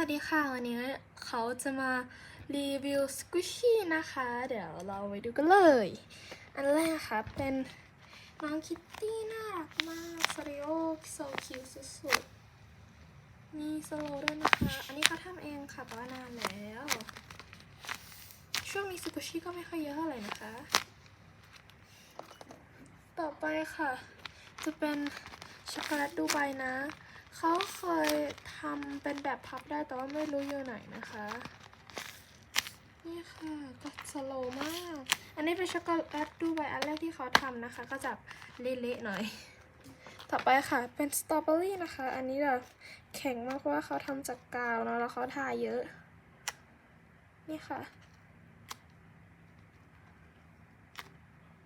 วัสดีค่ะ วันนี้เขาจะมารีวิวสกูชี่นะคะ เดี๋ยวเราไปดูกันเลย อันแรกค่ะเป็นน้องคิตตี้น่ารักมากสริโอโซคิวสุดๆมีสโลด้วยนะคะ อันนี้เขาทำเองค่ะแต่ว่านานแล้ว ช่วงนี้สกูชี่ก็ไม่ค่อยเยอะเท่าไหร่นะคะ ต่อไปค่ะ จะเป็นช็อกโกแลตดูไบนะ เขาเคยทำเป็นแบบพับได้แต่ว่าไม่รู้อยู่ไหนนะคะ นี่ค่ะก็สโลมาก อันนี้เป็นช็อกโกแลตดูไบอันแรกที่เขาทำนะคะ ก็จะเละๆหน่อย ต่อไปค่ะเป็นสตรอเบอรี่นะคะ อันนี้แบบแข็งมากเพราะว่าเขาทำจากกาวเนาะแล้วเขาทาเยอะ นี่ค่ะ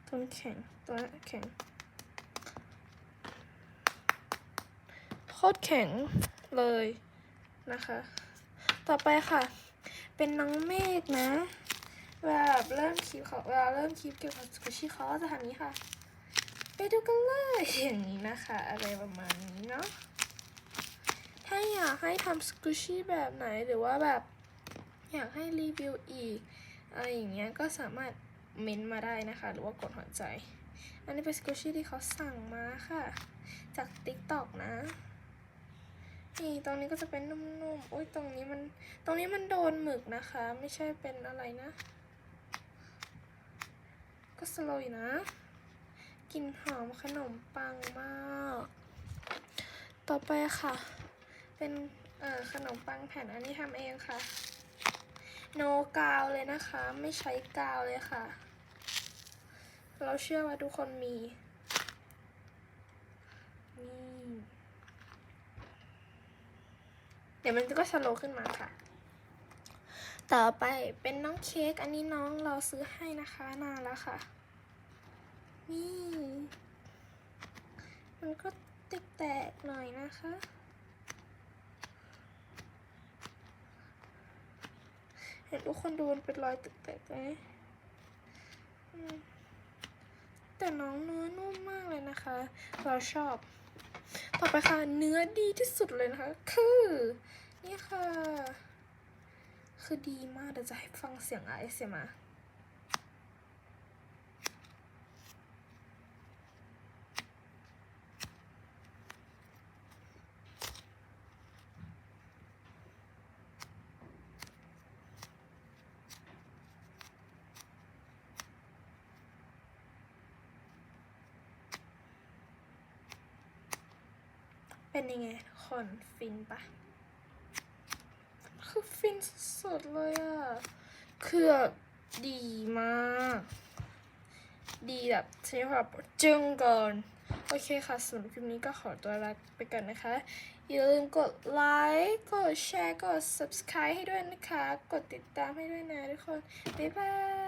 ตัวแข็งตัวแข็ง โคตรแข็งเลยนะคะ ต่อไปค่ะ เป็นน้องเมฆนะแบบเริ่มคลิปเขาเวลาเริ่มคลิปเกี่ยวกับสกุชี่เขาจะทำนี้ค่ะ ไปดูกันเลยอย่างนี้นะคะ อะไรประมาณนี้เนาะถ้าอยากให้ทำสกุชี่แบบไหนหรือว่าแบบอยากให้รีวิวอีกอะไรอย่างเงี้ยก็สามารถเม้นต์มาได้นะคะ หรือว่ากดหัวใจ อันนี้เป็นสกุชี่ที่เขาสั่งมาค่ะ จาก TikTok นะ นี่ตรงนี้ก็จะเป็นนุ่มๆ อุ้ยตรงนี้มัน ตรงนี้มันโดนหมึกนะคะ ไม่ใช่เป็นอะไรนะ ก็สโลยนะกลิ่นหอมขนมปังมาก ต่อไปค่ะ เป็นเอ่อขนมปังแผ่นอันนี้ทำเองค่ะ โนกาวเลยนะคะ ไม่ใช้กาวเลยค่ะ เราเชื่อว่าทุกคนมีนี่ เดี๋ยวมันก็สโลขึ้นมาค่ะ ต่อไปเป็นน้องเค้กอันนี้น้องเราซื้อให้นะคะนานแล้วค่ะ นี่ มันก็ติดแตกหน่อยนะคะ เห็นทุกคนดูมันเป็นรอยติดแตกไหมอืมแต่น้องเนื้อนุ่มมากเลยนะคะ เราชอบ ต่อไปค่ะเนื้อดีที่สุดเลยนะคะ คือนี่ค่ะ คือดีมากเดี๋ยวจะให้ฟังเสียงไอเสียมา เป็นยังไงทุกคนฟินปะคือฟินสุดๆเลยอะคือดีมาก ดีแบบใช้แบบจึงก่อน โอเคค่ะสำหรับคลิปนี้ก็ขอตัวลาไปก่อนนะคะ อย่าลืมกดไลค์ กดแชร์ กด subscribe ให้ด้วยนะคะ กดติดตามให้ด้วยนะทุกคน บ๊ายบาย